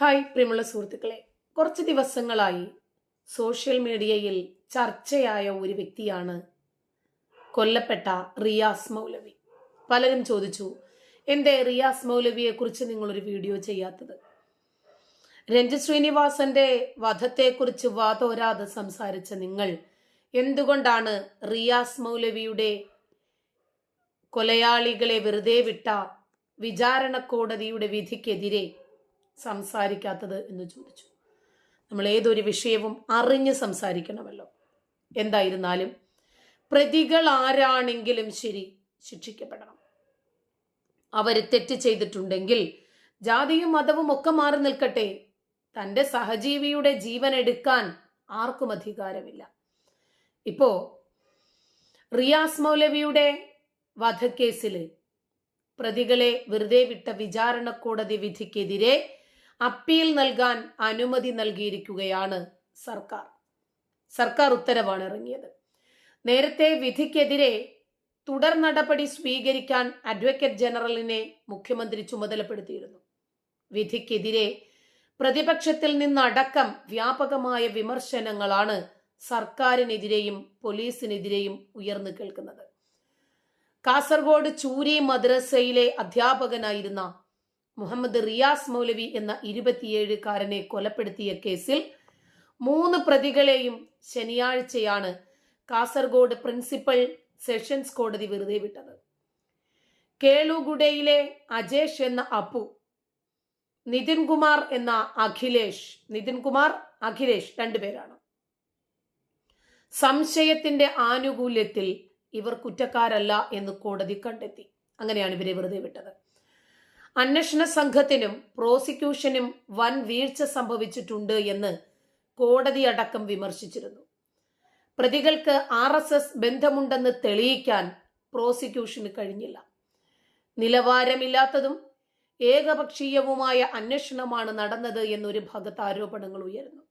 Hi പ്രിയമുള്ള സുഹൃത്തുക്കളെ. കുറച്ച് ദിവസങ്ങളായി സോഷ്യൽ മീഡിയയിൽ ചർച്ചയായ ഒരു വ്യക്തിയാണ് കൊല്ലപ്പെട്ട റിയാസ് മൗലവി. പലരും ചോദിച്ചു എന്തേ റിയാസ് മൗലവിയെ കുറിച്ച് നിങ്ങളൊരു വീഡിയോ ചെയ്യാത്തത്? രഞ്ജിത് ശ്രീനിവാസന്റെ വധത്തെക്കുറിച്ച് വാതോരാതെ സംസാരിച്ച നിങ്ങൾ എന്തുകൊണ്ടാണ് റിയാസ് മൗലവിയുടെ കൊലയാളികളെ വെറുതെ വിട്ട വിചാരണ കോടതിയുടെ വിധിക്കെതിരെ സംസാരിക്കാത്തത് എന്ന് ചോദിച്ചു. നമ്മൾ ഏതൊരു വിഷയവും അറിഞ്ഞ് സംസാരിക്കണമല്ലോ. എന്തായിരുന്നാലും പ്രതികൾ ആരാണെങ്കിലും ശരി ശിക്ഷിക്കപ്പെടണം. അവർ തെറ്റ് ചെയ്തിട്ടുണ്ടെങ്കിൽ ജാതിയും മതവും ഒക്കെ മാറി നിൽക്കട്ടെ. തന്റെ സഹജീവിയുടെ ജീവൻ എടുക്കാൻ ആർക്കും അധികാരമില്ല. ഇപ്പോ റിയാസ് മൗലവിയുടെ വധക്കേസിൽ പ്രതികളെ വെറുതെ വിട്ട വിചാരണ കോടതി വിധിക്കെതിരെ അപ്പീൽ നൽകാൻ അനുമതി നൽകിയിരിക്കുകയാണ് സർക്കാർ. സർക്കാർ ഉത്തരവാണ് ഇറങ്ങിയത്. നേരത്തെ വിധിക്കെതിരെ തുടർ നടപടി സ്വീകരിക്കാൻ അഡ്വക്കേറ്റ് ജനറലിനെ മുഖ്യമന്ത്രി ചുമതലപ്പെടുത്തിയിരുന്നു. വിധിക്കെതിരെ പ്രതിപക്ഷത്തിൽ നിന്നടക്കം വ്യാപകമായ വിമർശനങ്ങളാണ് സർക്കാരിനെതിരെയും പോലീസിനെതിരെയും ഉയർന്നു കേൾക്കുന്നത്. കാസർഗോഡ് ചൂരി മദ്രസയിലെ അധ്യാപകനായിരുന്ന മുഹമ്മദ് റിയാസ് മൗലവി എന്ന ഇരുപത്തിയേഴുകാരനെ കൊലപ്പെടുത്തിയ കേസിൽ മൂന്ന് പ്രതികളെയും ശനിയാഴ്ചയാണ് കാസർഗോഡ് പ്രിൻസിപ്പൽ സെഷൻസ് കോടതി വെറുതെ വിട്ടത്. കേളുഗുഡയിലെ അജേഷ് എന്ന അപ്പു നിതിൻ കുമാർ എന്ന അഖിലേഷ് നിതിൻ കുമാർ അഖിലേഷ് രണ്ടുപേരാണ്. സംശയത്തിന്റെ ആനുകൂല്യത്തിൽ ഇവർ കുറ്റക്കാരല്ല എന്ന് കോടതി കണ്ടെത്തി. അങ്ങനെയാണ് ഇവരെ വെറുതെ വിട്ടത്. അന്വേഷണ സംഘത്തിനും പ്രോസിക്യൂഷനും വൻ വീഴ്ച സംഭവിച്ചിട്ടുണ്ട് എന്ന് കോടതി അടക്കം വിമർശിച്ചിരുന്നു. പ്രതികൾക്ക് ആർ എസ് എസ് ബന്ധമുണ്ടെന്ന് തെളിയിക്കാൻ പ്രോസിക്യൂഷന് കഴിഞ്ഞില്ല. നിലവാരമില്ലാത്തതും ഏകപക്ഷീയവുമായ അന്വേഷണമാണ് നടന്നത് എന്നൊരു ഭാഗത്ത് ആരോപണങ്ങൾ ഉയരുന്നു.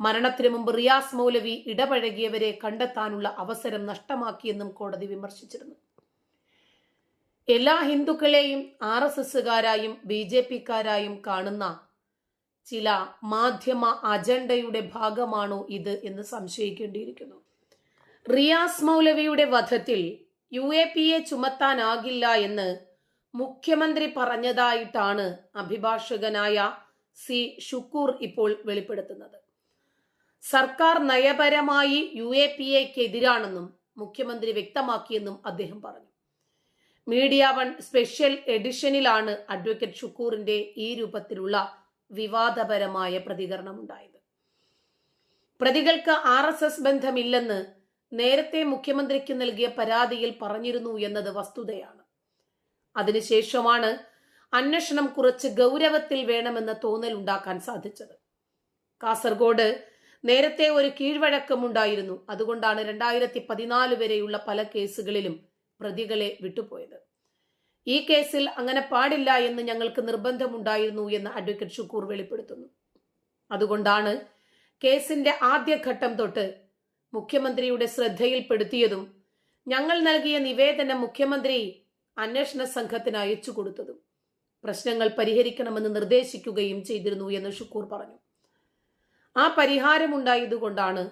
മരണത്തിനു മുമ്പ് റിയാസ് മൗലവി ഇടപഴകിയവരെ കണ്ടെത്താനുള്ള അവസരം നഷ്ടമാക്കിയെന്നും കോടതി വിമർശിച്ചിരുന്നു. എല്ലാ ഹിന്ദുക്കളെയും ആർ എസ് എസുകാരായും ബി ജെ പിക്കാരായും കാണുന്ന ചില മാധ്യമ അജണ്ടയുടെ ഭാഗമാണോ ഇത് എന്ന് സംശയിക്കേണ്ടിയിരിക്കുന്നു. റിയാസ് മൗലവിയുടെ വധത്തിൽ യു എ പി എ ചുമത്താനാകില്ല എന്ന് മുഖ്യമന്ത്രി പറഞ്ഞതായിട്ടാണ് അഭിഭാഷകനായ സി ഷുക്കൂർ ഇപ്പോൾ വെളിപ്പെടുത്തുന്നത്. സർക്കാർ നയപരമായി യു എ പി എക്കെതിരാണെന്നും മുഖ്യമന്ത്രി വ്യക്തമാക്കിയെന്നും അദ്ദേഹം പറഞ്ഞു. മീഡിയ വൺ സ്പെഷ്യൽ എഡിഷനിലാണ് അഡ്വക്കേറ്റ് ഷുക്കൂറിന്റെ ഈ രൂപത്തിലുള്ള വിവാദപരമായ പ്രതികരണം ഉണ്ടായത് പ്രതികൾക്ക് ആർ എസ് എസ് ബന്ധമില്ലെന്ന് നേരത്തെ മുഖ്യമന്ത്രിക്ക് നൽകിയ പരാതിയിൽ പറഞ്ഞിരുന്നു എന്നത് വസ്തുതയാണ്. അതിനുശേഷമാണ് അന്വേഷണം കുറച്ച് ഗൗരവത്തിൽ വേണമെന്ന തോന്നൽ ഉണ്ടാക്കാൻ സാധിച്ചത്. കാസർഗോഡ് നേരത്തെ ഒരു കീഴ്വഴക്കമുണ്ടായിരുന്നു. അതുകൊണ്ടാണ് രണ്ടായിരത്തി പതിനാല് വരെയുള്ള പല കേസുകളിലും പ്രതികളെ വിട്ടുപോയത്. ഈ കേസിൽ അങ്ങനെ പാടില്ല എന്ന് ഞങ്ങൾക്ക് നിർബന്ധമുണ്ടായിരുന്നു എന്ന് അഡ്വക്കേറ്റ് ഷുക്കൂർ വെളിപ്പെടുത്തുന്നു. അതുകൊണ്ടാണ് കേസിന്റെ ആദ്യഘട്ടം തൊട്ട് മുഖ്യമന്ത്രിയുടെ ശ്രദ്ധയിൽപ്പെടുത്തിയതും ഞങ്ങൾ നൽകിയ നിവേദനം മുഖ്യമന്ത്രി അന്വേഷണ സംഘത്തിന് അയച്ചു കൊടുത്തതും പ്രശ്നങ്ങൾ പരിഹരിക്കണമെന്ന് നിർദ്ദേശിക്കുകയും ചെയ്തിരുന്നു എന്ന് ഷുക്കൂർ പറഞ്ഞു. ആ പരിഹാരമുണ്ടായതുകൊണ്ടാണ്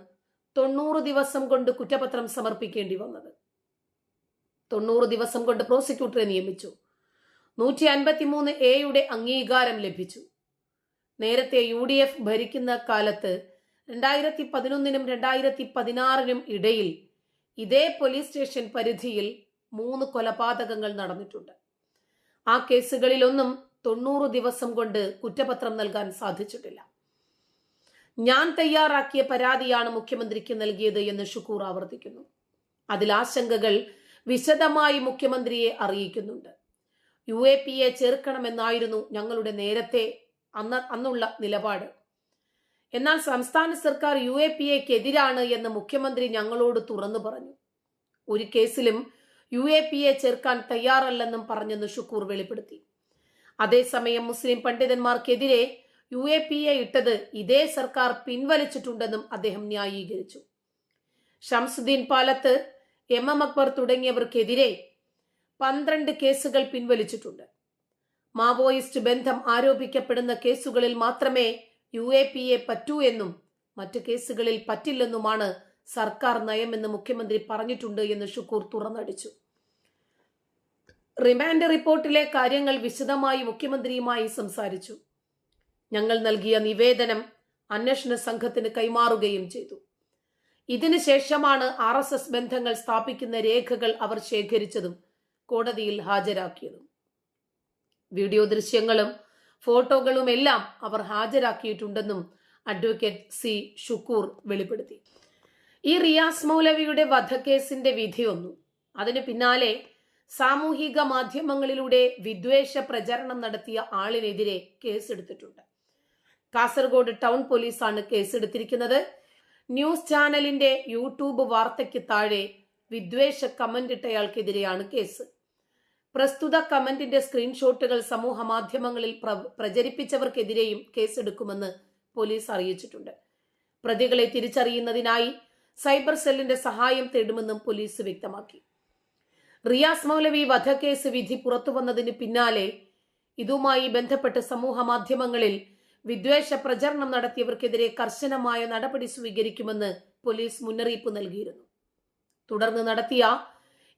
തൊണ്ണൂറ് ദിവസം കൊണ്ട് കുറ്റപത്രം സമർപ്പിക്കേണ്ടി വന്നത്. തൊണ്ണൂറ് ദിവസം കൊണ്ട് പ്രോസിക്യൂട്ടറെ നിയമിച്ചു. നൂറ്റി അൻപത്തിമൂന്ന് എയുടെ അംഗീകാരം ലഭിച്ചു. നേരത്തെ യു ഡി എഫ് ഭരിക്കുന്ന കാലത്ത് രണ്ടായിരത്തി പതിനൊന്നിനും രണ്ടായിരത്തി പതിനാറിനും ഇടയിൽ ഇതേ പോലീസ് സ്റ്റേഷൻ പരിധിയിൽ മൂന്ന് കൊലപാതകങ്ങൾ നടന്നിട്ടുണ്ട്. ആ കേസുകളിലൊന്നും തൊണ്ണൂറ് ദിവസം കൊണ്ട് കുറ്റപത്രം നൽകാൻ സാധിച്ചിട്ടില്ല. ഞാൻ തയ്യാറാക്കിയ പരാതിയാണ് മുഖ്യമന്ത്രിക്ക് നൽകിയത് എന്ന് ഷുക്കൂർ ആവർത്തിക്കുന്നു. അതിൽ ആശങ്കകൾ വിശദമായി മുഖ്യമന്ത്രിയെ അറിയിക്കുന്നുണ്ട്. യു എ പി എ ചേർക്കണമെന്നായിരുന്നു ഞങ്ങളുടെ നേരത്തെ അന്ന് അന്നുള്ള നിലപാട്. എന്നാൽ സംസ്ഥാന സർക്കാർ യു എ പി എക്കെതിരാണ് എന്ന് മുഖ്യമന്ത്രി ഞങ്ങളോട് തുറന്നു പറഞ്ഞു. ഒരു കേസിലും യു എ പി എ ചേർക്കാൻ തയ്യാറല്ലെന്നും പറഞ്ഞെന്ന് ഷുക്കൂർ വെളിപ്പെടുത്തി. അതേസമയം മുസ്ലിം പണ്ഡിതന്മാർക്കെതിരെ യു എ പി എ ഇട്ടത് ഇതേ സർക്കാർ പിൻവലിച്ചിട്ടുണ്ടെന്നും അദ്ദേഹം ന്യായീകരിച്ചു. ഷംസുദ്ദീൻ പാലത്ത് എം എം അക്ബർ തുടങ്ങിയവർക്കെതിരെ പന്ത്രണ്ട് കേസുകൾ പിൻവലിച്ചിട്ടുണ്ട്. മാവോയിസ്റ്റ് ബന്ധം ആരോപിക്കപ്പെടുന്ന കേസുകളിൽ മാത്രമേ യു എ പി എ പറ്റൂ എന്നും മറ്റു കേസുകളിൽ പറ്റില്ലെന്നുമാണ് സർക്കാർ നയമെന്ന് മുഖ്യമന്ത്രി പറഞ്ഞിട്ടുണ്ട് എന്ന് ഷുക്കൂർ തുറന്നടിച്ചു. റിമാൻഡ് റിപ്പോർട്ടിലെ കാര്യങ്ങൾ വിശദമായി മുഖ്യമന്ത്രിയുമായി സംസാരിച്ചു. ഞങ്ങൾ നൽകിയ നിവേദനം അന്വേഷണ സംഘത്തിന് കൈമാറുകയും ചെയ്തു. ഇതിനുശേഷമാണ് ആർ എസ് എസ് ബന്ധങ്ങൾ സ്ഥാപിക്കുന്ന രേഖകൾ അവർ ശേഖരിച്ചതും കോടതിയിൽ ഹാജരാക്കിയതും. വീഡിയോ ദൃശ്യങ്ങളും ഫോട്ടോകളും എല്ലാം അവർ ഹാജരാക്കിയിട്ടുണ്ടെന്നും അഡ്വക്കേറ്റ് സി ഷുക്കൂർ വെളിപ്പെടുത്തി. ഈ റിയാസ് മൗലവിയുടെ വധക്കേസിന്റെ വിധി ഒന്നു അതിന് പിന്നാലെ സാമൂഹിക മാധ്യമങ്ങളിലൂടെ വിദ്വേഷ പ്രചരണം നടത്തിയ ആളിനെതിരെ കേസെടുത്തിട്ടുണ്ട്. കാസർഗോഡ് ടൗൺ പോലീസാണ് കേസെടുത്തിരിക്കുന്നത്. ന്യൂസ് ചാനലിന്റെ യൂട്യൂബ് വാർത്തയ്ക്ക് താഴെ വിദ്വേഷ കമന്റ് ഇട്ടയാൾക്കെതിരെയാണ് കേസ്. പ്രസ്തുത കമന്റിന്റെ സ്ക്രീൻഷോട്ടുകൾ സമൂഹ മാധ്യമങ്ങളിൽ പ്ര- പ്രചരിപ്പിച്ചവർക്കെതിരെയും കേസെടുക്കുമെന്ന് പോലീസ് അറിയിച്ചിട്ടുണ്ട്. പ്രതികളെ തിരിച്ചറിയുന്നതിനായി സൈബർ സെല്ലിന്റെ സഹായം തേടുമെന്നും പോലീസ് വ്യക്തമാക്കി. റിയാസ് മൗലവി വധക്കേസ് വിധി പുറത്തുവന്നതിന് പിന്നാലെ ഇതുമായി ബന്ധപ്പെട്ട് സമൂഹ മാധ്യമങ്ങളിൽ വിദ്വേഷ പ്രചരണം നടത്തിയവർക്കെതിരെ കർശനമായ നടപടി സ്വീകരിക്കുമെന്ന് പോലീസ് മുന്നറിയിപ്പ് നൽകിയിരുന്നു. തുടർന്ന് നടത്തിയ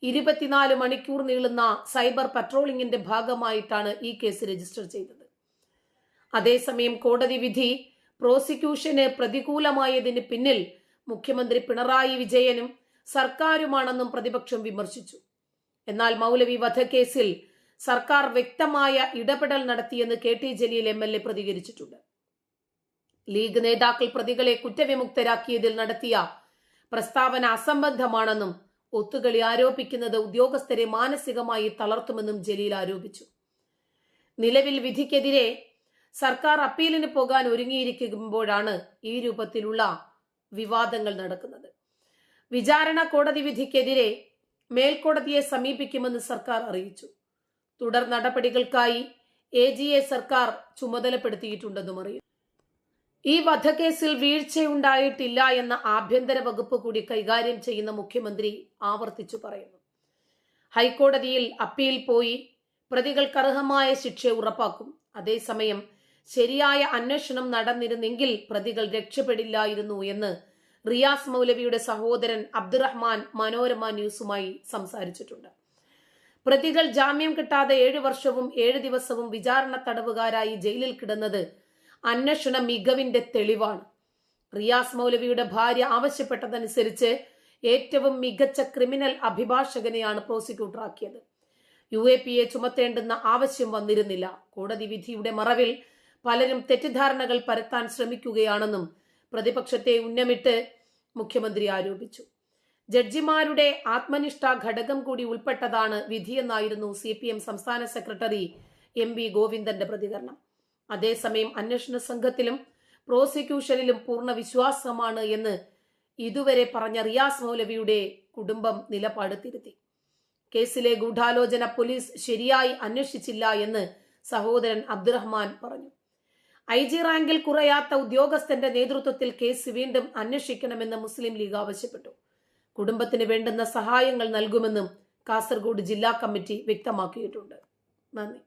ഇരുപത്തിനാല് മണിക്കൂർ നീളുന്ന സൈബർ പട്രോളിംഗിന്റെ ഭാഗമായിട്ടാണ് ഈ കേസ് രജിസ്റ്റർ ചെയ്തത്. അതേസമയം കോടതി വിധി പ്രോസിക്യൂഷന് പ്രതികൂലമായതിന് പിന്നിൽ മുഖ്യമന്ത്രി പിണറായി വിജയനും സർക്കാരുമാണെന്നും പ്രതിപക്ഷം വിമർശിച്ചു. എന്നാൽ മൗലവി വധക്കേസിൽ സർക്കാർ വ്യക്തമായ ഇടപെടൽ നടത്തിയെന്ന് K T Jaleel M L A പ്രതികരിച്ചിട്ടുണ്ട്. League നേതാക്കൾ പ്രതികളെ കുറ്റവിമുക്തരാക്കിയതിൽ നടത്തിയ പ്രസ്താവന അസംബന്ധമാണെന്നും ഒത്തുകളി ആരോപിക്കുന്നത് ഉദ്യോഗസ്ഥരെ മാനസികമായി തളർത്തുമെന്നും ജലീൽ ആരോപിച്ചു. നിലവിൽ വിധിക്കെതിരെ സർക്കാർ അപ്പീലിന് പോകാൻ ഒരുങ്ങിയിരിക്കുമ്പോഴാണ് ഈ രൂപത്തിലുള്ള വിവാദങ്ങൾ നടക്കുന്നത്. വിചാരണ കോടതി വിധിക്കെതിരെ മേൽക്കോടതിയെ സമീപിക്കുമെന്ന് സർക്കാർ അറിയിച്ചു. തുടർ നടപടികൾക്കായി എ ജി എ സർക്കാർ ചുമതലപ്പെടുത്തിയിട്ടുണ്ടെന്നും അറിയും ഈ വധക്കേസിൽ വീഴ്ചയുണ്ടായിട്ടില്ല എന്ന ആഭ്യന്തര വകുപ്പ് കൂടി കൈകാര്യം ചെയ്യുന്ന മുഖ്യമന്ത്രി ആവർത്തിച്ചു പറയുന്നു. ഹൈക്കോടതിയിൽ അപ്പീൽ പോയി പ്രതികൾക്ക് അർഹമായ ശിക്ഷ ഉറപ്പാക്കും. അതേസമയം ശരിയായ അന്വേഷണം നടന്നിരുന്നെങ്കിൽ പ്രതികൾ രക്ഷപ്പെടില്ലായിരുന്നു എന്ന് റിയാസ് മൗലവിയുടെ സഹോദരൻ അബ്ദുറഹ്മാൻ മനോരമ ന്യൂസുമായി സംസാരിച്ചിട്ടുണ്ട്. പ്രതികൾ ജാമ്യം കിട്ടാതെ ഏഴു വർഷവും ഏഴ് ദിവസവും വിചാരണ തടവുകാരായി ജയിലിൽ കിടന്നത് അന്വേഷണ മികവിന്റെ തെളിവാണ്. റിയാസ് മൗലവിയുടെ ഭാര്യ ആവശ്യപ്പെട്ടതനുസരിച്ച് ഏറ്റവും മികച്ച ക്രിമിനൽ അഭിഭാഷകനെയാണ് പ്രോസിക്യൂട്ടറാക്കിയത്. യു എ പി എ ചുമത്തേണ്ടെന്ന ആവശ്യം വന്നിരുന്നില്ല. കോടതി വിധിയുടെ മറവിൽ പലരും തെറ്റിദ്ധാരണകൾ പരത്താൻ ശ്രമിക്കുകയാണെന്നും പ്രതിപക്ഷത്തെ ഉന്നമിട്ട് മുഖ്യമന്ത്രി ആരോപിച്ചു. ജഡ്ജിമാരുടെ ആത്മനിഷ്ഠ ഘടകം കൂടി ഉൾപ്പെട്ടതാണ് വിധിയെന്നായിരുന്നു സി പി എം സംസ്ഥാന സെക്രട്ടറി എം വി ഗോവിന്ദന്റെ പ്രതികരണം. അതേസമയം അന്വേഷണ സംഘത്തിലും പ്രോസിക്യൂഷനിലും പൂർണ വിശ്വാസമാണ് എന്ന് ഇതുവരെ പറഞ്ഞ റിയാസ് മൗലവിയുടെ കുടുംബം നിലപാട് തിരുത്തി. കേസിലെ ഗൂഢാലോചന പോലീസ് ശരിയായി അന്വേഷിച്ചില്ല എന്ന് സഹോദരൻ അബ്ദുറഹ്മാൻ പറഞ്ഞു. ഐ ജി റാങ്കിൽ കുറയാത്ത ഉദ്യോഗസ്ഥന്റെ നേതൃത്വത്തിൽ കേസ് വീണ്ടും അന്വേഷിക്കണമെന്ന് മുസ്ലിം ലീഗ് ആവശ്യപ്പെട്ടു. കുടുംബത്തിന് വേണ്ടുന്ന സഹായങ്ങൾ നൽകുമെന്നും കാസർഗോഡ് ജില്ലാ കമ്മിറ്റി വ്യക്തമാക്കിയിട്ടുണ്ട്. നന്ദി.